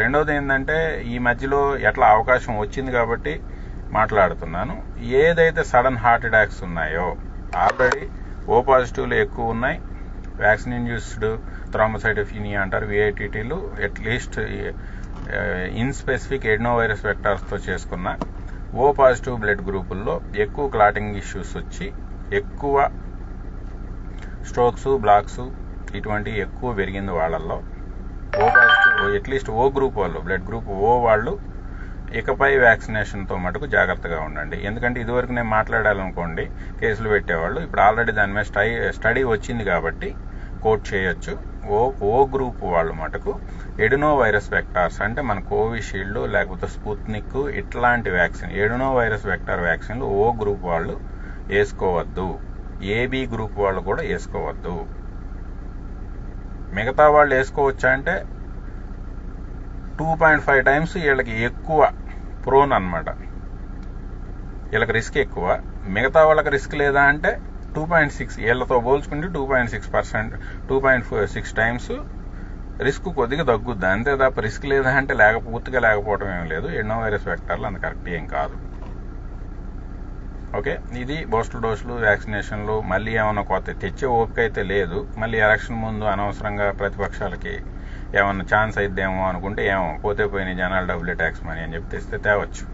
రెండోది ఏంటంటే ఈ మధ్యలో ఎట్లా అవకాశం వచ్చింది కాబట్టి మాట్లాడుతున్నాను. ఏదైతే సడన్ హార్ట్ అటాక్స్ ఉన్నాయో ఆల్రెడీ ఓ పాజిటివ్లు ఎక్కువ ఉన్నాయి. వ్యాక్సిన్ ఇండ్యూస్డ్ థ్రామసైటోఫీనియా అంటారు విఐటీటీలు at least in specific adeno virus వెక్టార్స్తో చేసుకున్న ఓ పాజిటివ్ బ్లడ్ గ్రూపుల్లో ఎక్కువ క్లాటింగ్ ఇష్యూస్ వచ్చి ఎక్కువ స్ట్రోక్స్ బ్లాక్స్ ఇటువంటి ఎక్కువ పెరిగింది వాళ్ళల్లో. O positive at least O group వాళ్ళు బ్లడ్ గ్రూప్ ఓ వాళ్ళు ఇకపై వ్యాక్సినేషన్తో మటుకు జాగ్రత్తగా ఉండండి. ఎందుకంటే ఇదివరకు నేను మాట్లాడాలనుకోండి కేసులు పెట్టేవాళ్ళు ఇప్పుడు ఆల్రెడీ దాని మీద స్టడీ స్టడీ వచ్చింది కాబట్టి కోట్ చేయొచ్చు. ఓ ఓ గ్రూప్ వాళ్ళు మటుకు ఎడునో వైరస్ వెక్టార్స్ అంటే మన కోవిషీల్డ్ లేకపోతే స్పుత్నిక్ ఇట్లాంటి వ్యాక్సిన్ ఎడునో వైరస్ వెక్టార్ వ్యాక్సిన్లు ఓ గ్రూప్ వాళ్ళు వేసుకోవద్దు. ఏబీ గ్రూప్ వాళ్ళు కూడా వేసుకోవద్దు. మిగతా వాళ్ళు వేసుకోవచ్చా అంటే టూ పాయింట్ ఫైవ్ టైమ్స్ వీళ్ళకి ఎక్కువ ప్రోన్ అనమాట వీళ్ళకి రిస్క్ ఎక్కువ. మిగతా వాళ్ళకి రిస్క్ లేదా అంటే టూ పాయింట్ సిక్స్ వీళ్ళతో పోల్చుకుంటే two point six percent two point six times risk కొద్దిగా తగ్గుద్ది. అంతే తప్ప రిస్క్ లేదా అంటే లేక పూర్తిగా లేకపోవడం ఏం లేదు. ఎన్నో వైరస్ వెక్టర్లు అంత కరెక్ట్ ఏం కాదు. ఓకే? ఇది బూస్టర్ డోసులు వ్యాక్సినేషన్లు మళ్ళీ ఏమైనా కొత్త తెచ్చే ఓపిక అయితే లేదు. మళ్ళీ ఎలక్షన్ ముందు అనవసరంగా ప్రతిపక్షాలకి ఏమన్నా ఛాన్స్ అయిద్దేమో అనుకుంటే ఏమో పోతే పోయిన జనాలు డబ్ల్యూ ట్యాక్స్ మనీ అని చెప్పి తెస్తే తేవచ్చు.